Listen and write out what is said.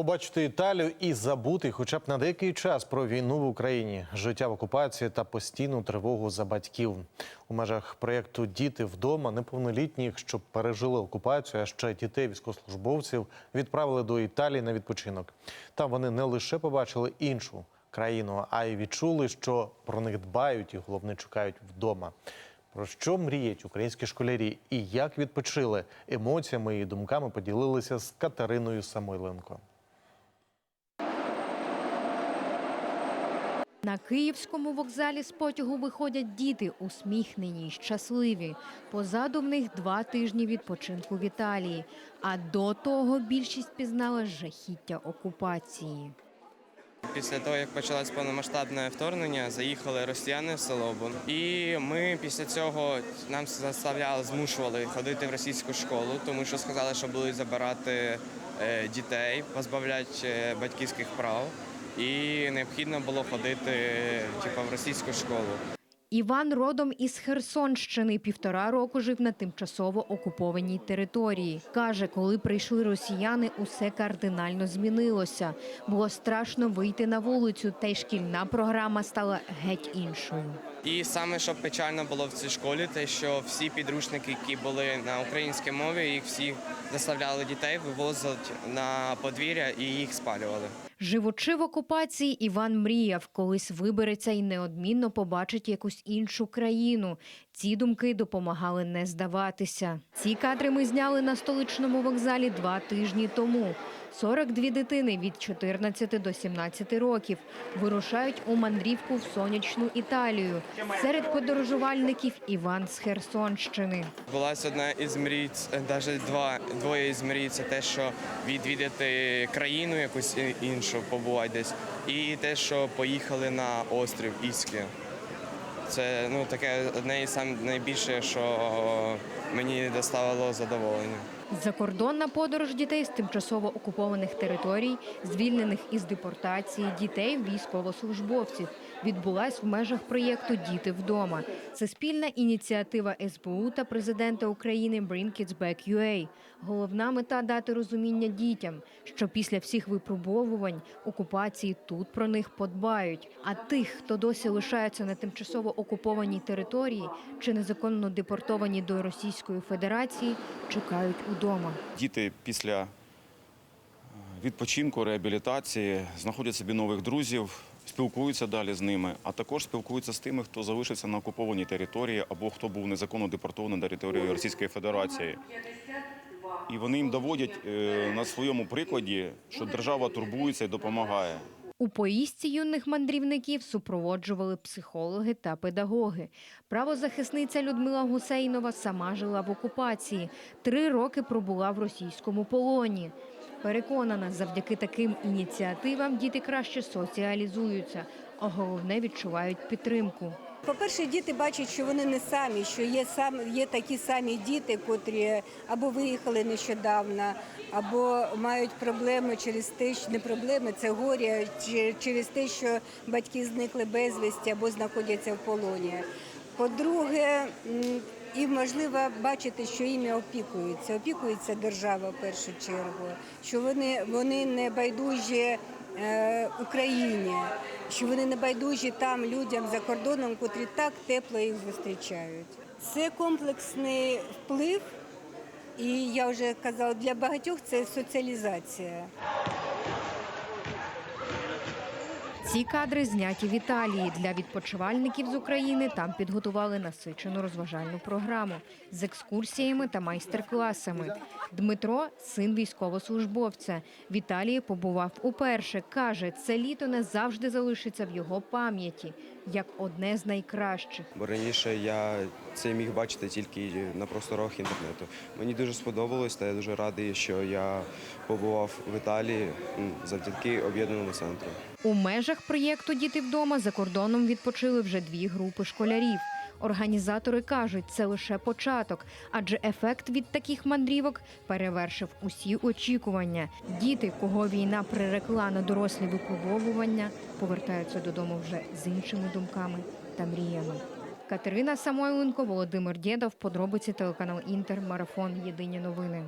Побачити Італію і забути хоча б на деякий час про війну в Україні, життя в окупації та постійну тривогу за батьків. У межах проєкту Діти вдома неповнолітніх, що пережили окупацію, а ще дітей військовослужбовців відправили до Італії на відпочинок. Там вони не лише побачили іншу країну, а й відчули, що про них дбають і головне чекають вдома. Про що мріють українські школярі і як відпочили емоціями і думками поділилися з Катериною Самойленко. На київському вокзалі з потягу виходять діти, усміхнені, й щасливі. Позаду в них два тижні відпочинку в Італії. А до того більшість пізнала жахіття окупації. Після того, як почалось повномасштабне вторгнення, заїхали росіяни в село. Бун. І ми після цього нам заставляли, змушували ходити в російську школу, тому що сказали, що будуть забирати е, дітей, позбавляти е, батьківських прав. І необхідно було ходити типу, в російську школу. Іван родом із Херсонщини. Півтора року жив на тимчасово окупованій території. Каже, коли прийшли росіяни, усе кардинально змінилося. Було страшно вийти на вулицю, та й шкільна програма стала геть іншою. І саме що печально було в цій школі, те, що всі підручники, які були на українській мові, їх всі заставляли дітей вивозити на подвір'я і їх спалювали. Живучи в окупації, Іван мріяв, колись вибереться і неодмінно побачить якусь іншу країну. Ці думки допомагали не здаватися. Ці кадри ми зняли на столичному вокзалі два тижні тому. 42 дитини від 14 до 17 років вирушають у мандрівку в сонячну Італію. Серед подорожувальників Іван з Херсонщини. Була одна із мрій, навіть два двоє із мрій, це те, що відвідати країну якусь іншу, побувати десь, і те, що поїхали на острів Іскія. Це ну таке одне із найбільше, що мені доставило задоволення. Закордонна подорож дітей з тимчасово окупованих територій, звільнених із депортації, дітей військовослужбовців, відбулась в межах проєкту Діти вдома. Це спільна ініціатива СБУ та президента України Bring Kids Back UA. Головна мета дати розуміння дітям, що після всіх випробовувань окупації тут про них подбають. А тих, хто досі лишається на тимчасово окупованій території чи незаконно депортовані до Російської Федерації, чекають удома. Діти після е, відпочинку, реабілітації знаходять собі нових друзів, спілкуються далі з ними, а також спілкуються з тими, хто залишився на окупованій території або хто був незаконно депортований на територію Російської Федерації. І вони їм доводять е, на своєму прикладі, що держава турбується і допомагає. У поїздці юних мандрівників супроводжували психологи та педагоги. Правозахисниця Людмила Гусейнова сама жила в окупації. Три роки пробула в російському полоні. Переконана, завдяки таким ініціативам діти краще соціалізуються, а головне відчувають підтримку. По-перше, діти бачать, що вони не самі, що є сам є такі самі діти, котрі або виїхали нещодавно, або мають проблеми через те, що не проблеми, це горя через те, що батьки зникли безвісті або знаходяться в полоні. По-друге, і можливо бачити, що іми опікуються. Опікується держава в першу чергу, що вони, вони не байдужі Україні, що вони не байдужі там людям за кордоном, котрі так тепло їх зустрічають. Це комплексний вплив, і я вже казала, для багатьох це соціалізація. Ці кадри зняті в Італії. Для відпочивальників з України там підготували насичену розважальну програму з екскурсіями та майстер-класами. Дмитро син військовослужбовця. В Італії побував уперше. Каже, це літо не завжди залишиться в його пам'яті як одне з найкращих. Бо раніше я це міг бачити тільки на просторах інтернету. Мені дуже сподобалось, та я дуже радий, що я побував в Італії завдяки об'єднаному центру. У межах проєкту Діти вдома за кордоном відпочили вже дві групи школярів. Організатори кажуть, це лише початок, адже ефект від таких мандрівок перевершив усі очікування. Діти, кого війна прирекла на дорослі випробовування, повертаються додому вже з іншими думками та мріями. Катерина Самойленко, Володимир Дєдов, подробиці телеканал Інтер, марафон Єдині новини.